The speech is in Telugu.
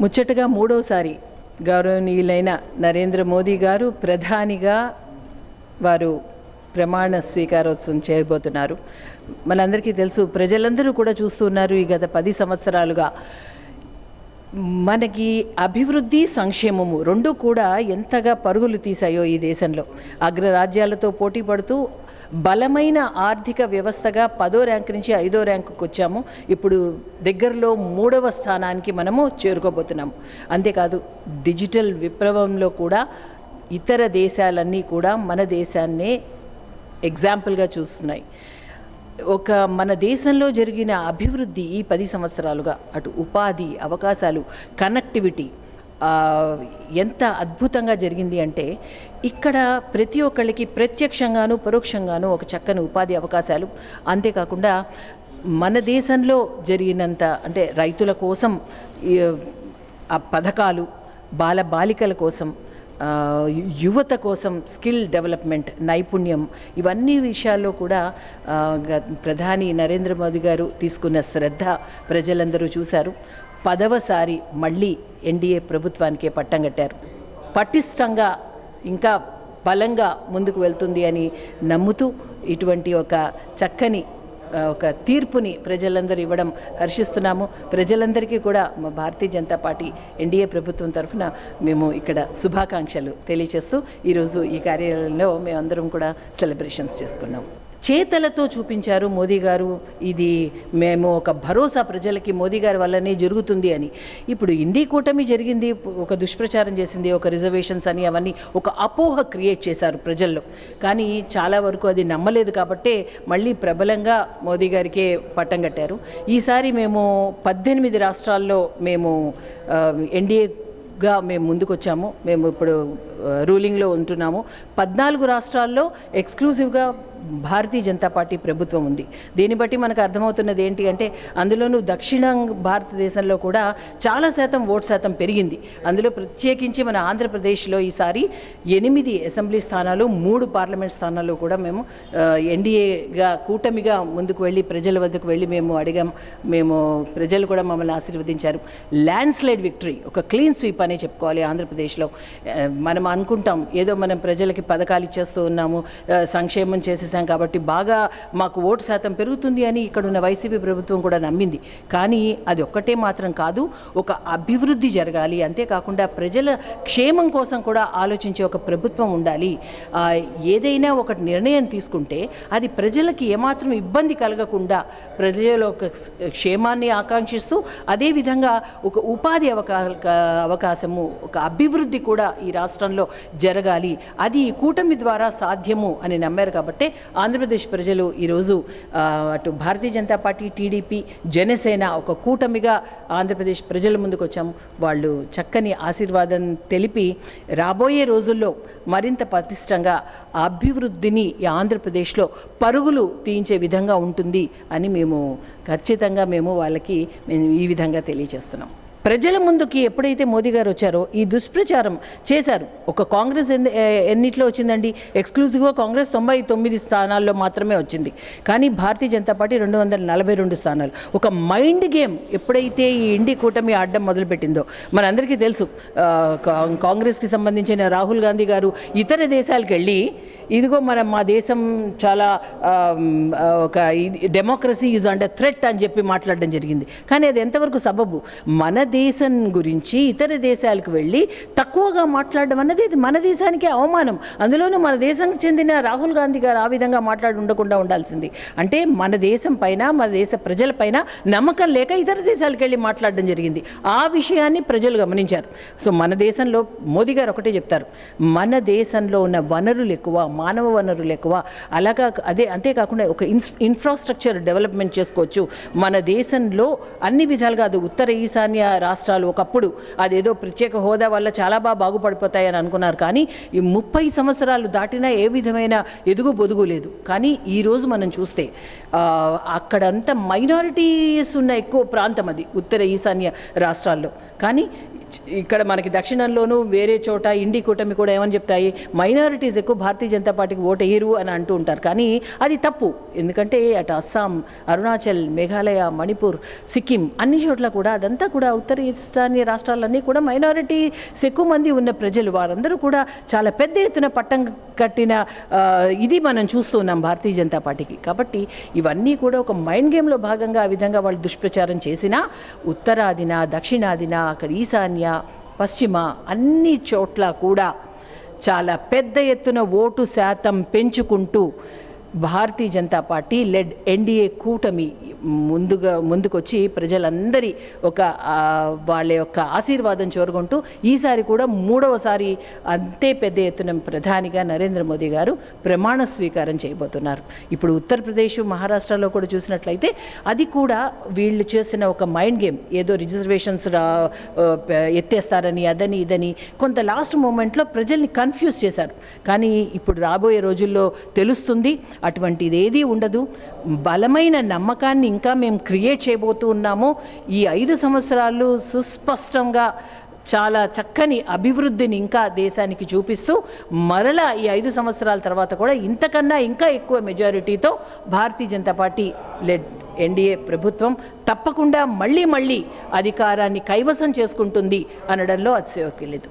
ముచ్చటగా మూడోసారి గౌరవనీయులైన నరేంద్ర మోదీ గారు ప్రధానిగా వారు ప్రమాణ స్వీకారోత్సవం చేయబోతున్నారు. మనందరికీ తెలుసు ప్రజలందరూ కూడా చూస్తున్నారు ఈ గత పది సంవత్సరాలుగా. మనకి అభివృద్ధి సంక్షేమము రెండు కూడా ఎంతగా పరుగులు తీశాయో ఈ దేశంలో. అగ్రరాజ్యాలతో పోటీ పడుతూ బలమైన ఆర్థిక వ్యవస్థగా పదో ర్యాంక్ నుంచి ఐదో ర్యాంకుకి వచ్చాము. ఇప్పుడు దగ్గరలో మూడవ స్థానానికి మనము చేరుకోబోతున్నాము. అంతేకాదు డిజిటల్ విప్లవంలో కూడా ఇతర దేశాలన్నీ కూడా మన దేశాన్నే ఎగ్జాంపుల్గా చూస్తున్నాయి. ఒక మన దేశంలో జరిగిన అభివృద్ధి ఈ పది సంవత్సరాలుగా అటు ఉపాధి అవకాశాలు కనెక్టివిటీ ఎంత అద్భుతంగా జరిగింది అంటే ఇక్కడ ప్రతి ఒక్కళ్ళకి ప్రత్యక్షంగాను పరోక్షంగాను ఒక చక్కని ఉపాధి అవకాశాలు. అంతేకాకుండా మన దేశంలో జరిగినంత అంటే రైతుల కోసం ఆ పథకాలు బాల బాలికల కోసం యువత కోసం స్కిల్ డెవలప్మెంట్ నైపుణ్యం ఇవన్నీ విషయాల్లో కూడా ప్రధాని నరేంద్ర మోదీ గారు తీసుకున్న శ్రద్ధ ప్రజలందరూ చూశారు. పదవసారి మళ్ళీ ఎన్డీఏ ప్రభుత్వానికే పట్టం కట్టారు. పటిష్టంగా ఇంకా బలంగా ముందుకు వెళ్తుంది అని నమ్ముతూ ఇటువంటి ఒక చక్కని ఒక తీర్పుని ప్రజలందరూ ఇవ్వడం హర్షిస్తున్నాము. ప్రజలందరికీ కూడా మా భారతీయ జనతా పార్టీ ఎన్డీఏ ప్రభుత్వం తరఫున మేము ఇక్కడ శుభాకాంక్షలు తెలియచేస్తూ ఈరోజు ఈ కార్యాలయంలో మేమందరం కూడా సెలబ్రేషన్స్ చేసుకున్నాం. చేతలతో చూపించారు మోదీ గారు. ఇది మేము ఒక భరోసా ప్రజలకి మోదీ గారి వల్లనే జరుగుతుంది అని. ఇప్పుడు ఇండి కూటమి జరిగింది ఒక దుష్ప్రచారం చేసింది ఒక రిజర్వేషన్స్ అని అవన్నీ ఒక అపోహ క్రియేట్ చేశారు ప్రజల్లో. కానీ చాలా వరకు అది నమ్మలేదు కాబట్టే మళ్ళీ ప్రబలంగా మోదీ గారికే పట్టం కట్టారు. ఈసారి మేము పద్దెనిమిది రాష్ట్రాల్లో మేము ఎన్డీఏగా మేము ముందుకొచ్చాము. మేము ఇప్పుడు రూలింగ్లో ఉంటున్నాము. పద్నాలుగు రాష్ట్రాల్లో ఎక్స్క్లూజివ్గా భారతీయ జనతా పార్టీ ప్రభుత్వం ఉంది. దీన్ని బట్టి మనకు అర్థమవుతున్నది ఏంటి అంటే అందులోనూ దక్షిణ భారతదేశంలో కూడా చాలా శాతం ఓటు శాతం పెరిగింది. అందులో ప్రత్యేకించి మన ఆంధ్రప్రదేశ్లో ఈసారి ఎనిమిది అసెంబ్లీ స్థానాలు మూడు పార్లమెంట్ స్థానాలు కూడా మేము ఎన్డీఏగా కూటమిగా ముందుకు వెళ్ళి ప్రజల వద్దకు వెళ్ళి మేము అడిగాం. మేము ప్రజలు కూడా మమ్మల్ని ఆశీర్వదించారు. ల్యాండ్ స్లైడ్ విక్టరీ ఒక క్లీన్ స్వీప్ అనే చెప్పుకోవాలి ఆంధ్రప్రదేశ్లో. మనం అనుకుంటాం ఏదో మనం ప్రజలకి పథకాలు ఇచ్చేస్తూ ఉన్నాము సంక్షేమం చేసే చేశాం కాబట్టి బాగా మాకు ఓటు శాతం పెరుగుతుంది అని ఇక్కడ ఉన్న వైసీపీ ప్రభుత్వం కూడా నమ్మింది. కానీ అది ఒక్కటే మాత్రం కాదు ఒక అభివృద్ధి జరగాలి. అంతేకాకుండా ప్రజల క్షేమం కోసం కూడా ఆలోచించే ఒక ప్రభుత్వం ఉండాలి. ఏదైనా ఒక నిర్ణయం తీసుకుంటే అది ప్రజలకి ఏమాత్రం ఇబ్బంది కలగకుండా ప్రజల ఒక క్షేమాన్ని ఆకాంక్షిస్తూ అదేవిధంగా ఒక ఉపాధి అవకా అవకాశము ఒక అభివృద్ధి కూడా ఈ రాష్ట్రంలో జరగాలి. అది ఈ కూటమి ద్వారా సాధ్యము అని నమ్మారు కాబట్టి ఆంధ్రప్రదేశ్ ప్రజలు ఈరోజు అటు భారతీయ జనతా పార్టీ టీడీపీ జనసేన ఒక కూటమిగా ఆంధ్రప్రదేశ్ ప్రజల ముందుకు వచ్చాము వాళ్ళు చక్కని ఆశీర్వాదం తెలిపి రాబోయే రోజుల్లో మరింత పటిష్టంగా అభివృద్ధిని ఈ ఆంధ్రప్రదేశ్లో పరుగులు తీయించే విధంగా ఉంటుంది అని మేము ఖచ్చితంగా మేము వాళ్ళకి మేము ఈ విధంగా తెలియజేస్తున్నాం. ప్రజల ముందుకి ఎప్పుడైతే మోదీ గారు వచ్చారో ఈ దుష్ప్రచారం చేశారు. ఒక కాంగ్రెస్ ఎన్ని ఎన్నిట్లో వచ్చిందండి? ఎక్స్క్లూజివ్గా కాంగ్రెస్ తొంభై తొమ్మిది స్థానాల్లో మాత్రమే వచ్చింది. కానీ భారతీయ జనతా పార్టీ రెండు వందల నలభై రెండు స్థానాలు. ఒక మైండ్ గేమ్ ఎప్పుడైతే ఈ ఇండి కూటమి ఆడడం మొదలుపెట్టిందో మనందరికీ తెలుసు కాంగ్రెస్కి సంబంధించిన రాహుల్ గాంధీ గారు ఇతర దేశాలకు వెళ్ళి ఇదిగో మన మా దేశం చాలా ఒక డెమోక్రసీ ఈజ్ అండర్ థ్రెట్ అని చెప్పి మాట్లాడడం జరిగింది. కానీ అది ఎంతవరకు సబబు? మన దేశం గురించి ఇతర దేశాలకు వెళ్ళి తక్కువగా మాట్లాడడం అన్నది ఇది మన దేశానికి అవమానం. అందులోనూ మన దేశానికి చెందిన రాహుల్ గాంధీ గారు ఆ విధంగా మాట్లాడి ఉండకుండా ఉండాల్సింది. అంటే మన దేశం పైన మన దేశ ప్రజలపైన నమ్మకం లేక ఇతర దేశాలకు వెళ్ళి మాట్లాడడం జరిగింది. ఆ విషయాన్ని ప్రజలు గమనించారు. సో మన దేశంలో మోదీ గారు ఒకటే చెప్తారు. మన దేశంలో ఉన్న వనరులు ఎక్కువ మానవ వనరులు ఎక్కువ. అలాగా అదే అంతేకాకుండా ఒక ఇన్ఫ్రాస్ట్రక్చర్ డెవలప్మెంట్ చేసుకోవచ్చు. మన దేశంలో అన్ని విధాలుగా అది ఉత్తర ఈశాన్య రాష్ట్రాలు ఒకప్పుడు అదేదో ప్రత్యేక హోదా వల్ల చాలా బాగా బాగుపడిపోతాయని అనుకున్నారు. కానీ ఈ ముప్పై సంవత్సరాలు దాటినా ఏ విధమైన ఎదుగు బొదుగు లేదు. కానీ ఈరోజు మనం చూస్తే అక్కడంతా మైనారిటీస్ ఉన్న ఎక్కువ ప్రాంతం అది ఉత్తర ఈశాన్య రాష్ట్రాల్లో. కానీ ఇక్కడ మనకి దక్షిణంలోనూ వేరే చోట ఇండి కూటమి కూడా ఏమని చెప్తాయి? మైనారిటీస్ ఎక్కువ భారతీయ జనతా పార్టీకి ఓటు వేయరు అని అంటూ ఉంటారు. కానీ అది తప్పు. ఎందుకంటే అటు అస్సాం అరుణాచల్ మేఘాలయ మణిపూర్ సిక్కిం అన్ని చోట్ల కూడా అదంతా కూడా ఉత్తర ఈశాన్య రాష్ట్రాలన్నీ కూడా మైనారిటీస్ ఎక్కువ మంది ఉన్న ప్రజలు. వారందరూ కూడా చాలా పెద్ద ఎత్తున పట్టం కట్టిన ఇది మనం చూస్తున్నాం భారతీయ జనతా పార్టీకి. కాబట్టి ఇవన్నీ కూడా ఒక మైండ్ గేమ్లో భాగంగా ఆ విధంగా వాళ్ళు దుష్ప్రచారం చేసినా ఉత్తరాదిన దక్షిణాదిన అక్కడ ఈశాన్య పశ్చిమ అన్ని చోట్ల కూడా చాలా పెద్ద ఎత్తున ఓటు శాతం పెంచుకుంటూ Bharatiya Janata Party led NDA కూటమి ముందుగా ముందుకొచ్చి ప్రజలందరి ఒక వాళ్ళ యొక్క ఆశీర్వాదం చోరుకుంటూ ఈసారి కూడా మూడవసారి అంతే పెద్ద ఎత్తున ప్రధానిగా నరేంద్ర మోదీ గారు ప్రమాణ స్వీకారం చేయబోతున్నారు. ఇప్పుడు ఉత్తరప్రదేశ్ మహారాష్ట్రలో కూడా చూసినట్లయితే అది కూడా వీళ్ళు చేసిన ఒక మైండ్ గేమ్ ఏదో రిజర్వేషన్స్ రా ఎత్తేస్తారని అదని ఇదని కొంత లాస్ట్ మూమెంట్లో ప్రజల్ని కన్ఫ్యూజ్ చేశారు. కానీ ఇప్పుడు రాబోయే రోజుల్లో తెలుస్తుంది అటువంటిది ఏదీ ఉండదు. బలమైన నమ్మకాన్ని ఇంకా మేము క్రియేట్ చేయబోతూ ఉన్నాము. ఈ ఐదు సంవత్సరాలు సుస్పష్టంగా చాలా చక్కని అభివృద్ధిని ఇంకా దేశానికి చూపిస్తూ మరలా ఈ ఐదు సంవత్సరాల తర్వాత కూడా ఇంతకన్నా ఇంకా ఎక్కువ మెజారిటీతో Bharatiya Janata Party led NDA ప్రభుత్వం తప్పకుండా మళ్ళీ మళ్ళీ అధికారాన్ని కైవసం చేసుకుంటుంది అనడంలో అతిశయోక్తి లేదు.